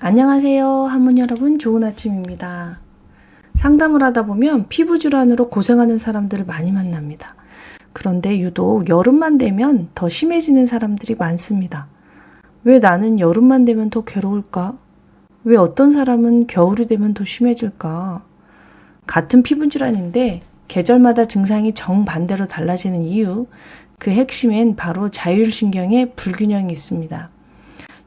안녕하세요. 한문 여러분, 좋은 아침입니다. 상담을 하다 보면 피부 질환으로 고생하는 사람들을 많이 만납니다. 그런데 유독 여름만 되면 더 심해지는 사람들이 많습니다. 왜 나는 여름만 되면 더 괴로울까? 왜 어떤 사람은 겨울이 되면 더 심해질까? 같은 피부 질환인데 계절마다 증상이 정반대로 달라지는 이유, 그 핵심엔 바로 자율신경의 불균형이 있습니다.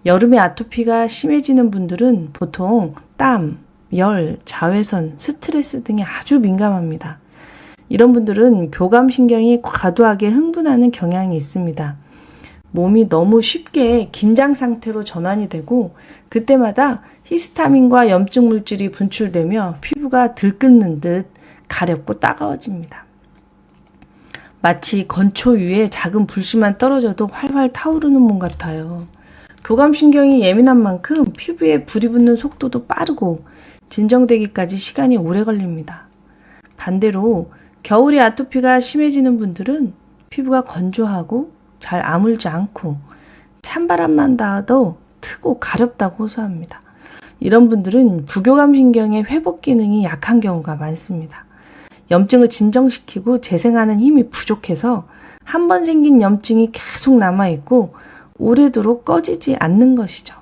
여름에 아토피가 심해지는 분들은 보통 땀, 열, 자외선, 스트레스 등에 아주 민감합니다. 이런 분들은 교감신경이 과도하게 흥분하는 경향이 있습니다. 몸이 너무 쉽게 긴장 상태로 전환이 되고 그때마다 히스타민과 염증 물질이 분출되며 피부가 들끓는 듯 가렵고 따가워집니다. 마치 건초 위에 작은 불씨만 떨어져도 활활 타오르는 몸 같아요. 교감신경이 예민한 만큼 피부에 불이 붙는 속도도 빠르고 진정되기까지 시간이 오래 걸립니다. 반대로 겨울에 아토피가 심해지는 분들은 피부가 건조하고 잘 아물지 않고 찬바람만 닿아도 트고 가렵다고 호소합니다. 이런 분들은 부교감 신경의 회복 기능이 약한 경우가 많습니다. 염증을 진정시키고 재생하는 힘이 부족해서 한 번 생긴 염증이 계속 남아있고 오래도록 꺼지지 않는 것이죠.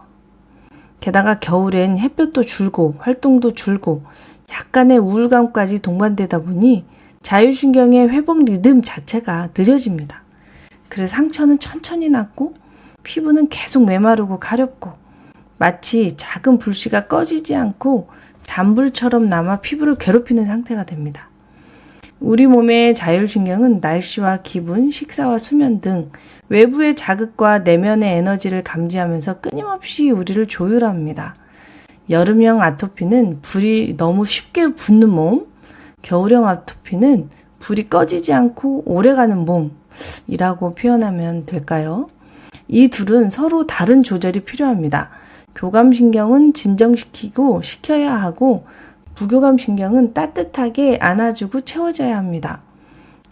게다가 겨울엔 햇볕도 줄고 활동도 줄고 약간의 우울감까지 동반되다 보니 자율신경의 회복 리듬 자체가 느려집니다. 그래서 상처는 천천히 낫고 피부는 계속 메마르고 가렵고 마치 작은 불씨가 꺼지지 않고 잔불처럼 남아 피부를 괴롭히는 상태가 됩니다. 우리 몸의 자율신경은 날씨와 기분, 식사와 수면 등 외부의 자극과 내면의 에너지를 감지하면서 끊임없이 우리를 조율합니다. 여름형 아토피는 불이 너무 쉽게 붙는 몸, 겨울형 아토피는 불이 꺼지지 않고 오래가는 몸이라고 표현하면 될까요? 이 둘은 서로 다른 조절이 필요합니다. 교감신경은 진정시키고 식혀야 하고 부교감 신경은 따뜻하게 안아주고 채워져야 합니다.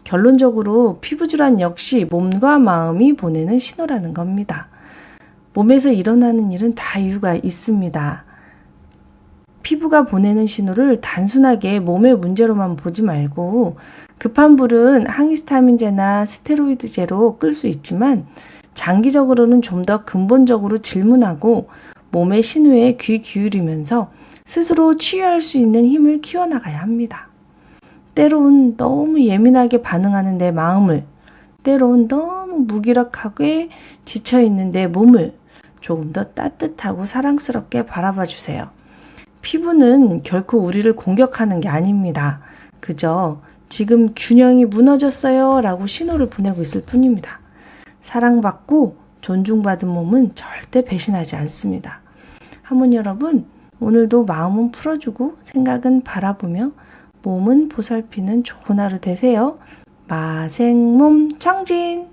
결론적으로 피부질환 역시 몸과 마음이 보내는 신호라는 겁니다. 몸에서 일어나는 일은 다 이유가 있습니다. 피부가 보내는 신호를 단순하게 몸의 문제로만 보지 말고 급한 불은 항히스타민제나 스테로이드제로 끌 수 있지만 장기적으로는 좀 더 근본적으로 질문하고 몸의 신호에 귀 기울이면서 스스로 치유할 수 있는 힘을 키워나가야 합니다. 때론 너무 예민하게 반응하는 내 마음을, 때론 너무 무기력하게 지쳐있는 내 몸을 조금 더 따뜻하고 사랑스럽게 바라봐 주세요. 피부는 결코 우리를 공격하는 게 아닙니다. 그저 지금 균형이 무너졌어요 라고 신호를 보내고 있을 뿐입니다. 사랑받고 존중받은 몸은 절대 배신하지 않습니다. 하모니 여러분, 오늘도 마음은 풀어주고 생각은 바라보며 몸은 보살피는 좋은 하루 되세요. 마생몸 청진!